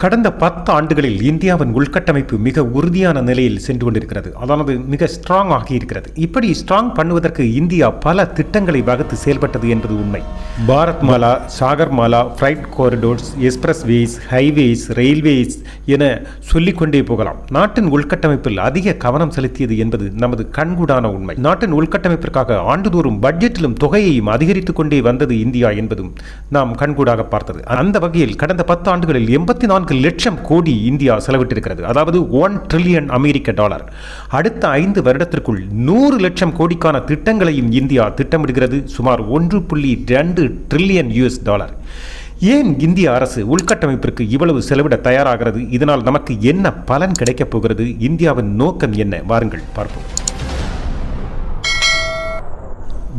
கடந்த பத்து ஆண்டுகளில் இந்தியாவின் உள்கட்டமைப்பு மிக உறுதியான நிலையில் சென்று கொண்டிருக்கிறது. அதாவது மிக ஸ்ட்ராங் ஆகியிருக்கிறது இப்படி ஸ்ட்ராங் பண்ணுவதற்கு இந்தியா பல திட்டங்களை வகுத்து செயல்பட்டது என்பது உண்மை. Bharatmala Sagarmala freight corridors expressways highways railways என சொல்லிக்கொண்டே போகலாம். நாட்டின் உள்கட்டமைப்பில் அதிக கவனம் செலுத்தியது என்பது நமது கண்கூடான உண்மை. நாட்டின் உள்கட்டமைப்பிற்காக ஆண்டுதோறும் பட்ஜெட்டிலும் தொகையையும் அதிகரித்துக் கொண்டே வந்தது இந்தியா என்பதும் நாம் கண்கூடாக பார்த்தது. அந்த வகையில் கடந்த பத்து ஆண்டுகளில் எண்பத்தி நான்கு லட்சம் கோடி இந்தியா செலவிட்டிருக்கிறது. அதாவது ஒன் ட்ரில்லியன் அமெரிக்க டாலர். அடுத்த ஐந்து வருடத்திற்குள் நூறு லட்சம் கோடிக்கான திட்டங்களையும் இந்தியா திட்டமிடுகிறது. சுமார் ஒன்று புள்ளி ரெண்டு ட்ரில்லியன் யூஎஸ் டாலர். ஏன் இந்திய அரசு உள்கட்டமைப்பிற்கு இவ்வளவு செலவிட தயாராகிறது? இதனால் நமக்கு என்ன பலன் கிடைக்கப் போகிறது? இந்தியாவின் நோக்கம் என்ன? வாருங்கள் பார்ப்போம்.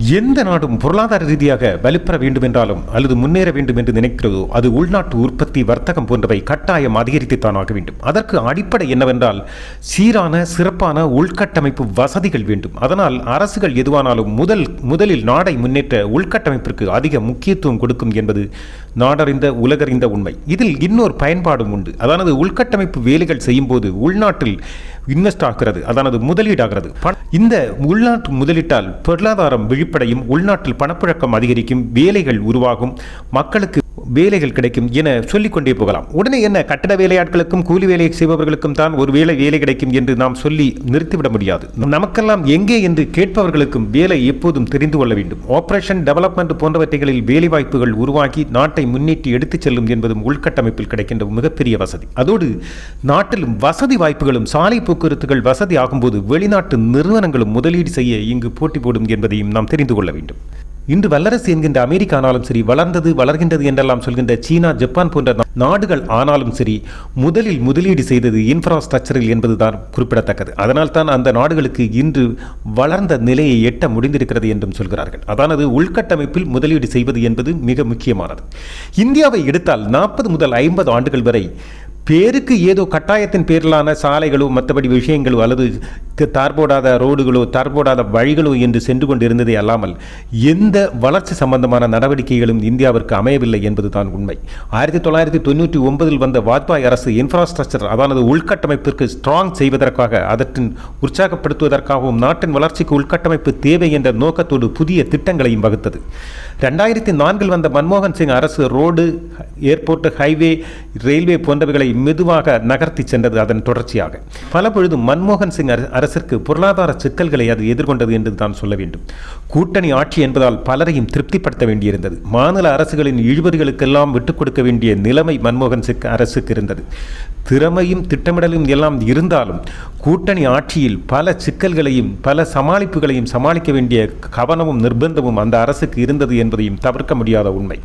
எந்த நாடும் பொருளாதார ரீதியாக வலுப்பெற வேண்டும் என்றாலும் அல்லது முன்னேற வேண்டும் என்று நினைக்கிறதோ அது உள்நாட்டு உற்பத்தி வர்த்தகம் போன்றவை கட்டாயம் அதிகரித்துத்தான் ஆக வேண்டும். அதற்கு அடிப்படை என்னவென்றால் சீரான சிறப்பான உள்கட்டமைப்பு வசதிகள் வேண்டும். அதனால் அரசுகள் எதுவானாலும் முதல் முதலில் நாடை முன்னேற்ற உள்கட்டமைப்பிற்கு அதிக முக்கியத்துவம் கொடுக்கும் என்பது நாடறிந்த உலகறிந்த உண்மை. இதில் இன்னொரு பயன்பாடும் உண்டு. அதானது உள்கட்டமைப்பு வேலைகள் செய்யும்போது உள்நாட்டில் இன்வெஸ்ட் ஆகிறது. அதானது முதலீடாகிறது. இந்த உள்நாட்டு முதலீட்டால் பொருளாதாரம் விழிப்படையும் உள்நாட்டில் பணப்புழக்கம் அதிகரிக்கும் வேலைகள் உருவாகும் மக்களுக்கு வேலைகள் கிடைக்கும் என சொல்லிக்கொண்டே போகலாம். உடனே என்ன? கட்டட வேலையாட்களுக்கும் கூலி வேலை செய்பவர்களுக்கும் தான் ஒரு வேலை வேலை கிடைக்கும் என்று நாம் சொல்லி நிறுத்திவிட முடியாது. நமக்கெல்லாம் எங்கே என்று கேட்பவர்களுக்கும் வேலை எப்போதும் தெரிந்து கொள்ள வேண்டும். ஆபரேஷன் டெவலப்மெண்ட் போன்றவற்றைகளில் வேலைவாய்ப்புகள் உருவாக்கி நாட்டை முன்னேற்றி எடுத்துச் செல்லும் என்பதும் உள்கட்டமைப்பில் கிடைக்கின்ற மிகப்பெரிய வசதி. அதோடு நாட்டிலும் வசதி வாய்ப்புகளும் சாலை போக்குவரத்துகள் வசதி ஆகும்போது வெளிநாட்டு நிறுவனங்களும் முதலீடு செய்ய இங்கு போட்டி போடும் என்பதையும் நாம் தெரிந்து கொள்ள வேண்டும். இன்று வல்லரசு என்கின்ற அமெரிக்கா ஆனாலும் சரி வளர்ந்தது வளர்கின்றது என்றெல்லாம் சொல்கின்ற சீனா ஜப்பான் போன்ற நாடுகள் ஆனாலும் சரி முதலில் முதலீடு செய்தது இன்ஃப்ராஸ்ட்ரக்சரில் என்பதுதான் குறிப்பிடத்தக்கது. அதனால் தான் அந்த நாடுகளுக்கு இன்று வளர்ந்த நிலையை எட்ட முடிந்திருக்கிறது என்றும் சொல்கிறார்கள். அதானது உள்கட்டமைப்பில் முதலீடு செய்வது என்பது மிக முக்கியமானது. இந்தியாவை எடுத்தால் நாற்பது முதல் ஐம்பது ஆண்டுகள் வரை பேருக்கு ஏதோ கட்டாயத்தின் பேரிலான சாலைகளோ மற்றபடி விஷயங்களோ அல்லது தார்போடாத ரோடுகளோ தார்போடாத வழிகளோ என்று சென்று கொண்டிருந்ததே அல்லாமல் எந்த வளர்ச்சி சம்பந்தமான நடவடிக்கைகளும் இந்தியாவிற்கு அமையவில்லை என்பதுதான் உண்மை. ஆயிரத்தி தொள்ளாயிரத்தி தொண்ணூற்றி ஒன்பதில் வந்த வாஜ்பாய் அரசு இன்ஃப்ராஸ்ட்ரக்சர் அதானது உள்கட்டமைப்பிற்கு ஸ்ட்ராங் செய்வதற்காக அதற்றின் உற்சாகப்படுத்துவதற்காகவும் நாட்டின் வளர்ச்சிக்கு உள்கட்டமைப்பு தேவை என்ற நோக்கத்தோடு புதிய திட்டங்களையும் வகுத்தது. ரெண்டாயிரத்தி நான்கில் வந்த மன்மோகன் சிங் அரசு ரோடு ஏர்போர்ட் ஹைவே ரயில்வே போன்றவைகளை மெதுவாக நகர்த்தி சென்றது அதன் தொடர்ச்சியாக. பல பொழுது மன்மோகன் சிங் அரசிற்கு பொருளாதார சிக்கல்களை அது எதிர்கொண்டது என்று தான் சொல்ல வேண்டும். கூட்டணி ஆட்சி என்பதால் பலரையும் திருப்திப்படுத்த வேண்டியிருந்தது. மாநில அரசுகளின் இழுபறிகளுக்கெல்லாம் விட்டுக் கொடுக்க வேண்டிய நிலைமை மன்மோகன் சிங் அரசுக்கு இருந்தது. திறமையும் திட்டமிடலும் எல்லாம் இருந்தாலும் கூட்டணி ஆட்சியில் பல சிக்கல்களையும் பல சமாளிப்புகளையும் சமாளிக்க வேண்டிய கவனமும் நிர்பந்தமும் அந்த அரசுக்கு இருந்தது என்பதையும் தவிர்க்க முடியாத உண்மை.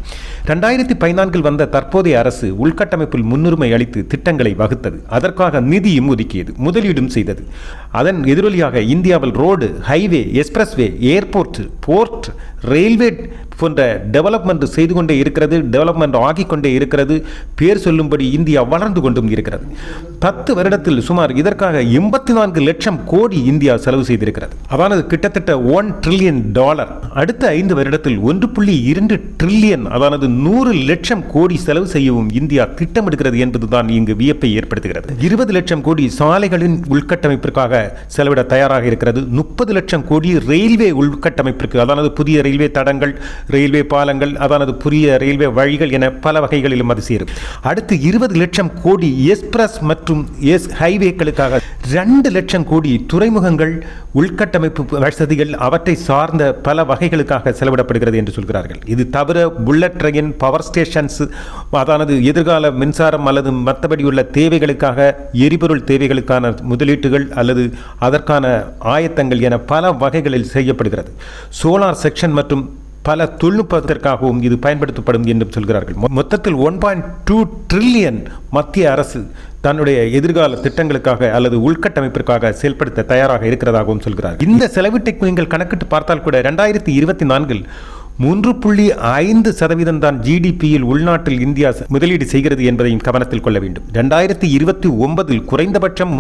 ரெண்டாயிரத்தி பதினான்கில் வந்த தற்போதைய அரசு உள்கட்டமைப்பில் முன்னுரிமை அளித்து திட்டங்களை வகுத்தது. அதற்காக நிதியும் ஒதுக்கியது முதலீடும் செய்தது. அதன் எதிரொலியாக இந்தியாவில் road highway expressway airport port railway போன்ற டெவலப்மெண்ட் செய்து கொண்டே இருக்கிறது டெவலப்மெண்ட் ஆகிக்கொண்டே இருக்கிறது. பேர் சொல்லும்படி இந்தியா வளர்ந்து கொண்டும் இருக்கிறது. பத்து வருடத்தில் சுமார் இதற்காக எண்பத்தி நான்கு லட்சம் கோடி இந்தியா செலவு செய்திருக்கிறது. அதானது கிட்டத்தட்ட ஒன் ட்ரில்லியன் டாலர் அடுத்த ஐந்து வருடத்தில் ஒன்று புள்ளி இரண்டு ட்ரில்லியன் அதானது நூறு லட்சம் கோடி செலவு செய்யவும் இந்தியா திட்டமிடுகிறது என்பதுதான் இங்கு வியப்பை ஏற்படுத்துகிறது. இருபது லட்சம் கோடி சாலைகளின் உள்கட்டமைப்பிற்காக செலவிட தயாராக இருக்கிறது. முப்பது லட்சம் கோடி ரயில்வே உள்கட்டமைப்பிற்கு அதானது புதிய ரயில்வே தடங்கள் ரயில்வே பாலங்கள் அதானது புதிய ரயில்வே வழிகள் என பல வகைகளிலும் அது சேரும். அடுத்து இருபது லட்சம் கோடி எக்ஸ்பிரஸ் மற்றும் எஸ் ஹைவேக்களுக்காக ரெண்டு லட்சம் கோடி துறைமுகங்கள் உள்கட்டமைப்பு வசதிகள் அவற்றை சார்ந்த பல வகைகளுக்காக செலவிடப்படுகிறது என்று சொல்கிறார்கள். இது தவிர புல்லட் ட்ரெயின் பவர் ஸ்டேஷன்ஸ் அதானது எதிர்கால மின்சாரம் அல்லது மற்றபடி உள்ள தேவைகளுக்காக எரிபொருள் தேவைகளுக்கான முதலீட்டுகள் அல்லது அதற்கான ஆயத்தங்கள் என பல வகைகளில் செய்யப்படுகிறது. சோலார் செக்ஷன் மற்றும் பல தொழில்நுட்பத்திற்காகவும் இது பயன்படுத்தப்படும் என்றும் சொல்கிறார்கள். மொத்தத்தில் ஒன் பாயிண்ட் டூ ட்ரில்லியன் மத்திய அரசு தன்னுடைய எதிர்கால திட்டங்களுக்காக அல்லது உள்கட்டமைப்பிற்காக செயல்படுத்த தயாராக இருக்கிறதாகவும் சொல்கிறார். இந்த செலவீட்டை நீங்கள் கணக்கிட்டு பார்த்தால் கூட ரெண்டாயிரத்தி இருபத்தி நான்கில் மூன்று புள்ளி ஐந்து சதவீதம் தான் ஜிடிபியில் உள்நாட்டில் இந்தியா முதலீடு செய்கிறது என்பதையும் கவனத்தில் கொள்ள வேண்டும். ரெண்டாயிரத்தி இருபத்தி ஒன்பதில் குறைந்தபட்சம்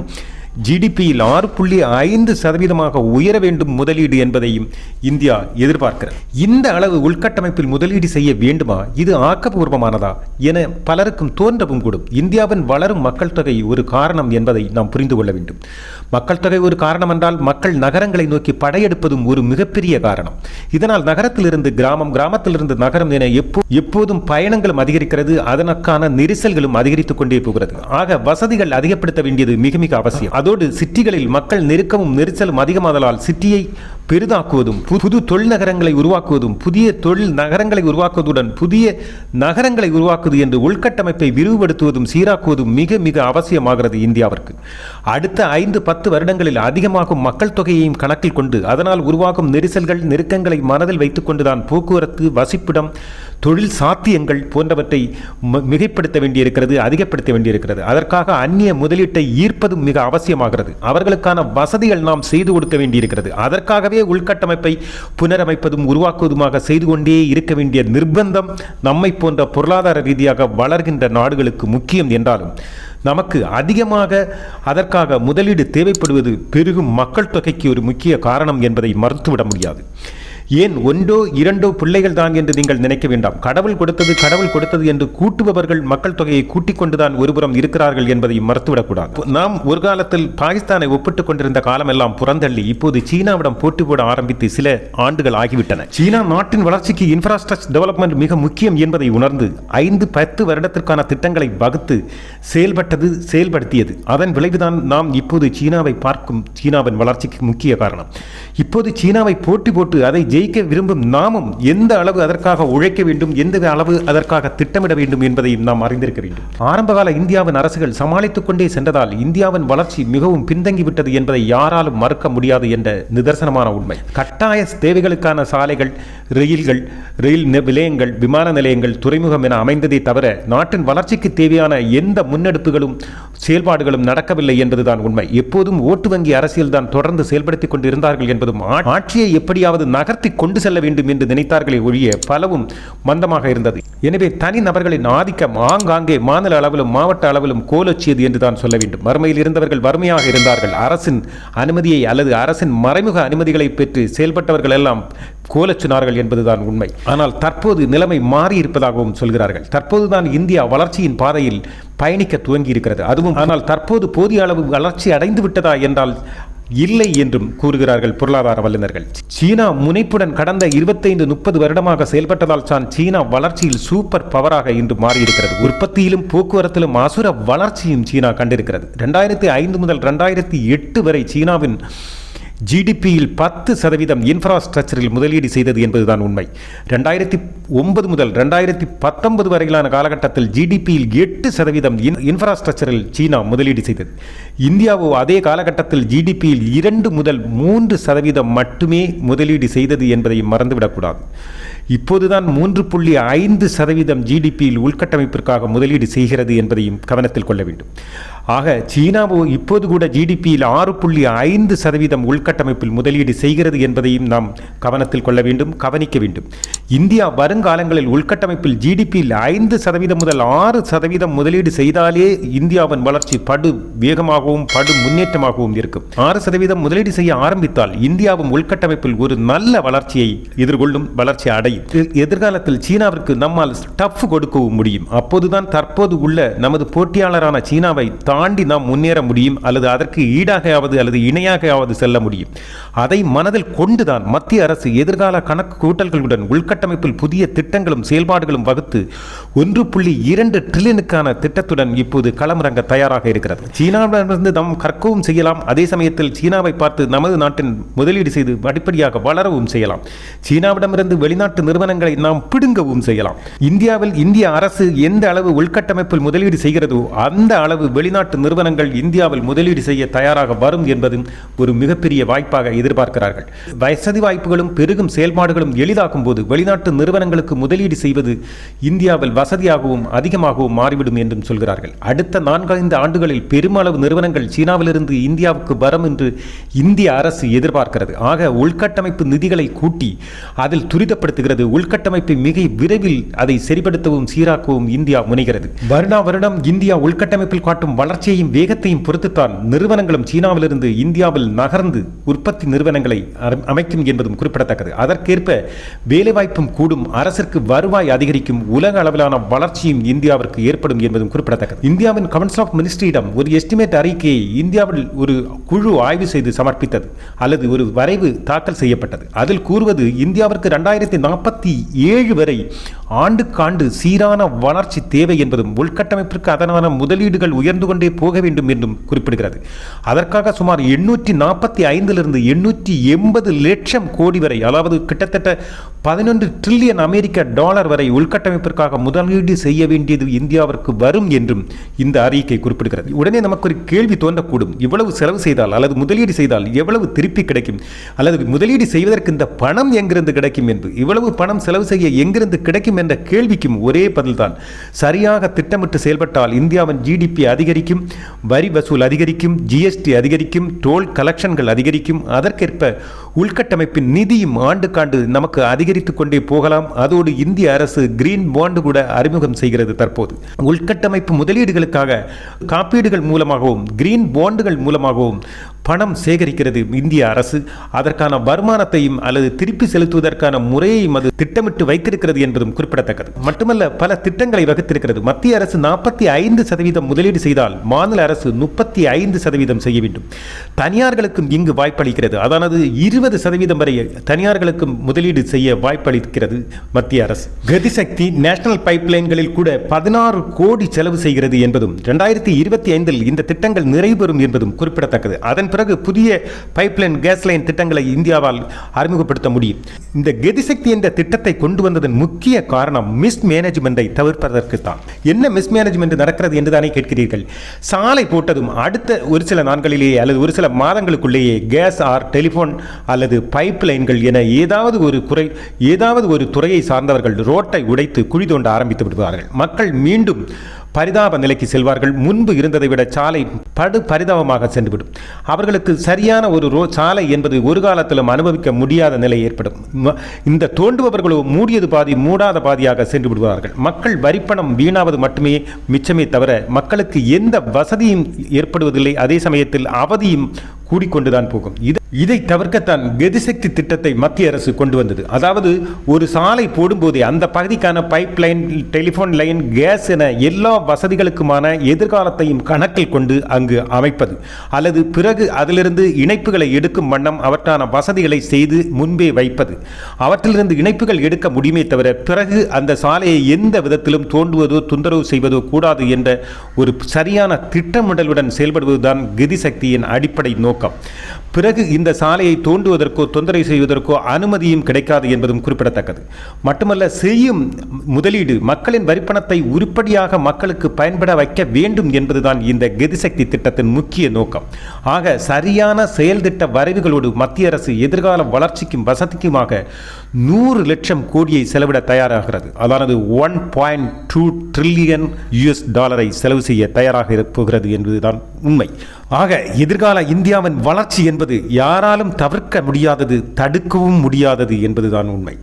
ஜிடிபியில் ஆறு புள்ளி ஐந்து சதவீதமாக உயர வேண்டும் முதலீடு என்பதையும் இந்தியா எதிர்பார்க்கிறது. இந்த அளவு உள்கட்டமைப்பில் முதலீடு செய்ய வேண்டுமா? இது ஆக்கப்பூர்வமானதா? என பலருக்கும் தோன்றவும் கூடும். இந்தியாவின் வளரும் மக்கள் தொகை ஒரு காரணம் என்பதை நாம் புரிந்து கொள்ள வேண்டும். மக்கள் தொகை ஒரு காரணம் என்றால் மக்கள் நகரங்களை நோக்கி படையெடுப்பதும் ஒரு மிகப்பெரிய காரணம். இதனால் நகரத்திலிருந்து கிராமம் கிராமத்திலிருந்து நகரம் என எப்போதும் பயணங்களும் அதிகரிக்கிறது. அதற்கான நெரிசல்களும் அதிகரித்துக் கொண்டே போகிறது. ஆக வசதிகள் அதிகப்படுத்த வேண்டியது மிக மிக அவசியம். அதோடு சிட்டிகளில் மக்கள் நெருக்கமும் நெரிசலும் அதிகமாதலால் சிட்டியை பெரிதாக்குவதும் பு- புது தொழில் நகரங்களை உருவாக்குவதும் புதிய தொழில் நகரங்களை உருவாக்குவதுடன் புதிய நகரங்களை உருவாக்குவது என்று உள்கட்டமைப்பை விரிவுபடுத்துவதும் சீராக்குவதும் மிக மிக அவசியமாகிறது இந்தியாவிற்கு. அடுத்த ஐந்து பத்து வருடங்களில் அதிகமாகும் மக்கள் தொகையையும் கணக்கில் கொண்டு அதனால் உருவாகும் நெரிசல்கள் நெருக்கங்களை மனதில் வைத்துக்கொண்டுதான் போக்குவரத்து வசிப்பிடம் தொழில் சாத்தியங்கள் போன்றவற்றை ம- மிகைப்படுத்த வேண்டியிருக்கிறது அதிகப்படுத்த வேண்டியிருக்கிறது. அதற்காக அந்நிய முதலீட்டை ஈர்ப்பதும் மிக அவசியமாகிறது. அவர்களுக்கான வசதிகள் நாம் செய்து கொடுக்க வேண்டியிருக்கிறது. அதற்காகவே உள்கட்டமைப்பை புனரமைப்பதும் உருவாக்குவதுமாக செய்து கொண்டே இருக்க வேண்டிய நிர்பந்தம் நம்மை போன்ற பொருளாதார ரீதியாக வளர்கின்ற நாடுகளுக்கு முக்கியம் என்றாலும் நமக்கு அதிகமாக அதற்காக முதலீடு தேவைப்படுவது பெருகும் மக்கள் தொகைக்கு ஒரு முக்கிய காரணம் என்பதை மறுத்துவிட முடியாது. ஏன் ஒன்றோ இரண்டோ பிள்ளைகள் தான் என்று நீங்கள் நினைக்க வேண்டாம். கடவுள் கொடுத்தது கடவுள் கொடுத்தது என்று கூட்டுபவர்கள் மக்கள் தொகையை கூட்டிக் கொண்டுதான் ஒருபுறம் இருக்கிறார்கள் என்பதை மறுத்துவிடக்கூடாது. நாம் ஒரு காலத்தில் பாகிஸ்தானை ஒப்பிட்டுக் கொண்டிருந்த காலமெல்லாம் புறந்தள்ளி இப்போது சீனாவிடம் போட்டி போட ஆரம்பித்து சில ஆண்டுகள் ஆகிவிட்டன. சீனா நாட்டின் வளர்ச்சிக்கு இன்ஃப்ராஸ்ட்ரக்சர் டெவலப்மெண்ட் மிக முக்கியம் என்பதை உணர்ந்து ஐந்து பத்து வருடத்திற்கான திட்டங்களை வகுத்து செயல்பட்டது செயல்படுத்தியது. அதன் விளைவுதான் நாம் இப்போது சீனாவை பார்க்கும் சீனாவின் வளர்ச்சிக்கு முக்கிய காரணம். இப்போது சீனாவை போட்டி போட்டு அதை ஜெயிக்க விரும்பும் நாமும் எந்த அளவு அதற்காக உழைக்க வேண்டும் எந்த அளவு அதற்காக திட்டமிட வேண்டும் என்பதையும் நாம் அறிந்திருக்க வேண்டும். ஆரம்பகால இந்தியாவின் அரசுகள் சமாளித்துக் கொண்டே சென்றதால் இந்தியாவின் வளர்ச்சி மிகவும் பின்தங்கிவிட்டது என்பதை யாராலும் மறுக்க முடியாது என்ற நிதர்சனமான உண்மை. கட்டாய தேவைகளுக்கான சாலைகள் ரயில்கள் ரயில் நிலையங்கள் விமான நிலையங்கள் துறைமுகம் என அமைந்ததே தவிர நாட்டின் வளர்ச்சிக்கு தேவையான எந்த முன்னெடுப்புகளும் செயல்பாடுகளும் நடக்கவில்லை என்பதுதான் உண்மை. எப்போதும் ஓட்டு வங்கி அரசியல் தான் தொடர்ந்து செயல்படுத்திக் கொண்டிருந்தார்கள் என்பதும் ஆட்சியை எப்படியாவது நகர்த்தி கொண்டு செல்ல வேண்டும் என்று நினைத்தார்களே ஒழிய பலவும் மந்தமாக இருந்தது. எனவே தனி நபர்களின் ஆதிக்கம் ஆங்காங்கே மாநில அளவிலும் மாவட்ட அளவிலும் கோலச்சியது என்று தான் சொல்ல வேண்டும். வறுமையில் இருந்தவர்கள் வறுமையாக இருந்தார்கள். அரசின் அனுமதியை அல்லது அரசின் மறைமுக அனுமதிகளை பெற்று செயல்பட்டவர்கள் எல்லாம் கோலச்சினார்கள் என்பதுதான் உண்மை. ஆனால் தற்போது நிலைமை மாறி இருப்பதாகவும் சொல்கிறார்கள். தற்போதுதான் இந்தியா வளர்ச்சியின் பாதையில் பயணிக்க துவங்கி இருக்கிறது அதுவும் ஆனால் தற்போது போதிய அளவு வளர்ச்சி அடைந்து விட்டதா என்றால் இல்லை என்றும் கூறுகிறார்கள் பொருளாதார வல்லுநர்கள். சீனா முனைப்புடன் கடந்த இருபத்தைந்து முப்பது வருடமாக செயல்பட்டதால் தான் சீனா வளர்ச்சியில் சூப்பர் பவராக இன்று மாறியிருக்கிறது. உற்பத்தியிலும் போக்குவரத்திலும் அசுர வளர்ச்சியும் சீனா கண்டிருக்கிறது. ரெண்டாயிரத்தி ஐந்து முதல் ரெண்டாயிரத்தி எட்டு வரை சீனாவின் ஜிடிபியில் பத்து சதவீதம் இன்ஃப்ராஸ்ட்ரக்சரில் முதலீடு செய்தது என்பதுதான் உண்மை. ரெண்டாயிரத்தி ஒன்பது முதல் ரெண்டாயிரத்தி பத்தொன்பது வரையிலான காலகட்டத்தில் ஜிடிபியில் எட்டு சதவீதம் இன்ஃப்ராஸ்ட்ரக்சரில் சீனா முதலீடு செய்தது. இந்தியாவோ அதே காலகட்டத்தில் ஜிடிபியில் இரண்டு முதல் மூன்று சதவீதம் மட்டுமே முதலீடு செய்தது என்பதை மறந்துவிடக்கூடாது. இப்போதுதான் மூன்று புள்ளி ஐந்து சதவீதம் ஜிடிபியில் உள்கட்டமைப்பிற்காக முதலீடு செய்கிறது என்பதையும் கவனத்தில் கொள்ள வேண்டும். ஆக சீனாவோ இப்போது கூட ஜிடிபியில் ஆறு புள்ளி ஐந்து சதவீதம் உள்கட்டமைப்பில் முதலீடு செய்கிறது என்பதையும் நாம் கவனத்தில் கொள்ள வேண்டும் கவனிக்க வேண்டும். இந்தியா வருங்காலங்களில் உள்கட்டமைப்பில் ஜிடிபியில் ஐந்து சதவீதம் முதல் ஆறு சதவீதம் முதலீடு செய்தாலே இந்தியாவின் வளர்ச்சி படு வேகமாகவும் படு முன்னேற்றமாகவும் இருக்கும். ஆறு சதவீதம் முதலீடு செய்ய ஆரம்பித்தால் இந்தியாவும் உள்கட்டமைப்பில் ஒரு நல்ல வளர்ச்சியை எதிர்கொள்ளும் வளர்ச்சி அடையும். எதிர்காலத்தில் சீனாவிற்கு நம்மால் டஃப் கொடுக்கவும் முடியும். அப்போதுதான் தற்போது உள்ள நமது போட்டியாளரான சீனாவை தாண்டி நாம் முன்னேற முடியும் அல்லது அதற்கு ஈடாகயாவது அல்லது இணையாகயாவது செல்ல முடியும். அதை மனதில் கொண்டுதான் மத்திய அரசு எதிர்கால கணக்கு கூட்டல்களுடன் உள்கட்டமைப்பில் புதிய திட்டங்களும் செயல்பாடுகளும் வகுத்து ஒன்று புள்ளி இரண்டு ட்ரில்லியனுக்கான திட்டத்துடன் இப்போது களமிறங்க தயாராக இருக்கிறது. சீனாவிடமிருந்து நாம் கற்கவும் செய்யலாம். அதே சமயத்தில் சீனாவை பார்த்து நமது நாட்டின் முதலீடு செய்து படிப்படியாக வளரவும் செய்யலாம். சீனாவிடமிருந்து வெளிநாட்டு நிறுவனங்களை நாம் பிடுங்கவும் செய்யலாம். இந்தியாவில் இந்திய அரசு எந்த அளவு உள்கட்டமைப்பில் முதலீடு செய்கிறதோ அந்த அளவு வெளிநாட்டு நிறுவனங்கள் இந்தியாவில் முதலீடு செய்ய தயாராக வரும் என்பதும் ஒரு மிகப்பெரிய வாய்ப்பாக எதிர்பார்க்கிறார்கள். வசதி வாய்ப்புகளும் பெருகும் செயல்பாடுகளும் எளிதாக்கும் போது வெளிநாட்டு நிறுவனங்களுக்கு முதலீடு செய்வது இந்தியாவில் வசதியாகவும் அதிகமாகவும் மாறிவிடும் என்றும் சொல்கிறார்கள். அடுத்த நான்கைந்து ஆண்டுகளில் பெருமளவு நிறுவனங்கள் சீனாவிலிருந்து இந்தியாவுக்கு வரும் என்று இந்திய அரசு எதிர்பார்க்கிறது. ஆக உள்கட்டமைப்பு நிதிகளை கூட்டி அதில் துரிதப்படுத்துகிறது இருக்கிறது உள்கட்டமைப்பை மிக விரைவில் அதை சரிபடுத்தவும் சீராக்கவும் இந்தியா முனைகிறது. வருடா வருடம் இந்தியா உள்கட்டமைப்பில் காட்டும் வளர்ச்சியையும் வேகத்தையும் பொறுத்துத்தான் நிறுவனங்களும் சீனாவிலிருந்து இந்தியாவில் நகர்ந்து உற்பத்தி நிறுவனங்களை அமைக்கும் என்பதும் குறிப்பிடத்தக்கது. அதற்கேற்ப வேலைவாய்ப்பும் கூடும். அரசிற்கு வருவாய் அதிகரிக்கும். உலக அளவிலான வளர்ச்சியும் இந்தியாவிற்கு ஏற்படும் என்பதும் குறிப்பிடத்தக்கது. இந்தியாவின் கவுன்சில் ஆஃப் மினிஸ்ட்ரியிடம் ஒரு எஸ்டிமேட் அறிக்கையை இந்தியாவில் ஒரு குழு ஆய்வு செய்து சமர்ப்பித்தது. அல்லது ஒரு வரைவு தாக்கல் செய்யப்பட்டது. அதில் கூறுவது இந்தியாவிற்கு ரெண்டாயிரத்தி நாற்பத்தி ஏழு வரை ஆண்டுக்காண்டு சீரான வளர்ச்சி தேவை என்பதும் உள்கட்டமைப்பிற்கு அதனான முதலீடுகள் உயர்ந்து கொண்டே போக வேண்டும் என்றும் குறிப்பிடுகிறது. அதற்காக சுமார் எண்ணூற்றி நாற்பத்தி ஐந்திலிருந்து எண்ணூற்றி எண்பது லட்சம் கோடி வரை அதாவது கிட்டத்தட்ட பதினொன்று ட்ரில்லியன் அமெரிக்க டாலர் வரை உள்கட்டமைப்பிற்காக முதலீடு செய்ய வேண்டியது இந்தியாவிற்கு வரும் என்றும் இந்த அறிக்கை குறிப்பிடுகிறது. உடனே நமக்கு ஒரு கேள்வி தோன்றக்கூடும். இவ்வளவு செலவு செய்தால் அல்லது முதலீடு செய்தால் எவ்வளவு திருப்பி கிடைக்கும்? அல்லது முதலீடு செய்வதற்கு இந்த பணம் எங்கிருந்து கிடைக்கும் என்று? இவ்வளவு பணம் செலவு செய்ய எங்கிருந்து கிடைக்கும் என்ற கேள்விக்கும் ஒரே பதில்தான். சரியாக திட்டமிட்டு செயல்பட்டால் இந்தியாவின் ஜிடிபி அதிகரிக்கும் வரி வசூல் அதிகரிக்கும் ஜிஎஸ்டி அதிகரிக்கும் டோல் கலெக்ஷன்கள் அதிகரிக்கும் அதற்கேற்ப உள்கட்டமைப்பின் நிதியும் ஆண்டுக்காண்டு நமக்கு அதிகரித்துக் கொண்டே போகலாம். அதோடு இந்திய அரசு கிரீன் பாண்டு கூட அறிமுகம் செய்கிறது தற்போது. உள்கட்டமைப்பு முதலீடுகளுக்காக காப்பீடுகள் மூலமாகவும் கிரீன் பாண்டுகள் மூலமாகவும் பணம் சேகரிக்கிறது இந்திய அரசு. அதற்கான வருமானத்தையும் அல்லது திருப்பி செலுத்துவதற்கான முறையையும் அது திட்டமிட்டு வைத்திருக்கிறது என்பதும் குறிப்பிடத்தக்கது. மட்டுமல்ல பல திட்டங்களை வகுத்திருக்கிறது. மத்திய அரசு நாற்பத்தி ஐந்து சதவீதம் முதலீடு செய்தால் மாநில அரசு முப்பத்தி ஐந்து சதவீதம் செய்ய வேண்டும். தனியார்களுக்கும் இங்கு வாய்ப்பளிக்கிறது. அதானது இருபது சதவீதம் வரை தனியார்களுக்கும் முதலீடு செய்ய வாய்ப்பளிக்கிறது மத்திய அரசு. கதிசக்தி நேஷனல் பைப்லைன்களில் கூட பதினாறு கோடி செலவு செய்கிறது என்பதும் இரண்டாயிரத்தி இருபத்தி ஐந்தில் இந்த திட்டங்கள் நிறைவுறும் என்பதும் குறிப்பிடத்தக்கது. அதன் பிறகு புதிய பைப்லைன் கேஸ் லைன் திட்டங்களை இந்தியாவால் அறிமுகப்படுத்த முடியும். இந்த கதிசக்தி என்ற திட்டத்தை கொண்டு வந்ததன் முக்கிய காரணம் மிஸ் மேனேஜ்மெண்ட்டை தவிர்ப்பதற்கு தான் என்ன மிஸ் மேனேஜ்மெண்ட் நடக்கிறது என்று தானே கேட்கிறீர்கள்? சாலை போட்டதும் அடுத்த ஒரு சில நாட்களிலேயே அல்லது ஒரு சில மாதங்களுக்குள்ளேயே கேஸ் ஆர் டெலிஃபோன் அல்லது பைப் லைன்கள் என ஏதாவது ஒரு குறை ஏதாவது ஒரு துறையை சார்ந்தவர்கள் ரோட்டை உடைத்து குழி தோண்ட ஆரம்பித்து விடுவார்கள். மக்கள் மீண்டும் பரிதாப நிலைக்கு செல்வார்கள். முன்பு இருந்ததை விட சாலை படு பரிதாபமாக சென்றுவிடும். அவர்களுக்கு சரியான ஒரு ரோ சாலை என்பது ஒரு காலத்திலும் அனுபவிக்க முடியாத நிலை ஏற்படும். இந்த தோண்டுபவர்களோ மூடியது பாதி மூடாத பாதியாக சென்று விடுவார்கள். மக்கள் வரிப்பணம் வீணாவது மட்டுமே மிச்சமே தவிர மக்களுக்கு எந்த வசதியும் ஏற்படுவதில்லை. அதே சமயத்தில் அவதியும் கூடிக்கொண்டுதான் போகும். இது இதை தவிர்க்கத்தான் கதிசக்தி திட்டத்தை மத்திய அரசு கொண்டு வந்தது. அதாவது ஒரு சாலை போடும்போதே அந்த பகுதிக்கான pipeline telephone line gas என எல்லா வசதிகளுக்குமான எதிர்காலத்தையும் கணக்கில் கொண்டு அங்கு அமைப்பது. அல்லது பிறகு அதிலிருந்து இணைப்புகளை எடுக்கும் வண்ணம் அவற்றான வசதிகளை செய்து முன்பே வைப்பது. அவற்றிலிருந்து இணைப்புகள் எடுக்க முடியுமே தவிர பிறகு அந்த சாலையை எந்த விதத்திலும் தோண்டுவதோ தொந்தரவு செய்வதோ கூடாது என்ற ஒரு சரியான திட்டமிடலுடன் செயல்படுவதுதான் கதிசக்தியின் அடிப்படை நோக்கம். நோக்கம். பிறகு இந்த சாலையை தோண்டுவதற்கோ தொந்தரவு செய்வதற்கோ அனுமதியும் கிடைக்காது என்பதும் குறிப்பிடத்தக்கது. மட்டுமல்ல செய்யும் முதலீடு மக்களின் வரிப்பணத்தை உருப்படியாக மக்களுக்கு பயன்பட வைக்க வேண்டும் என்பதுதான் இந்த கதிசக்தி திட்டத்தின் முக்கிய நோக்கம். ஆக சரியான செயல் திட்ட வரைவுகளோடு மத்திய அரசு எதிர்கால வளர்ச்சிக்கும் வசதிக்குமாக நூறு லட்சம் கோடியை செலவிட தயாராகிறது. அதானது one point two trillion US டாலரை செலவு செய்ய தயாராக போகிறது என்பதுதான் உண்மை. ஆக எதிர்கால இந்தியாவின் வளர்ச்சி என்பது யாராலும் தவிர்க்க முடியாதது தடுக்கவும் முடியாதது என்பதுதான் உண்மை.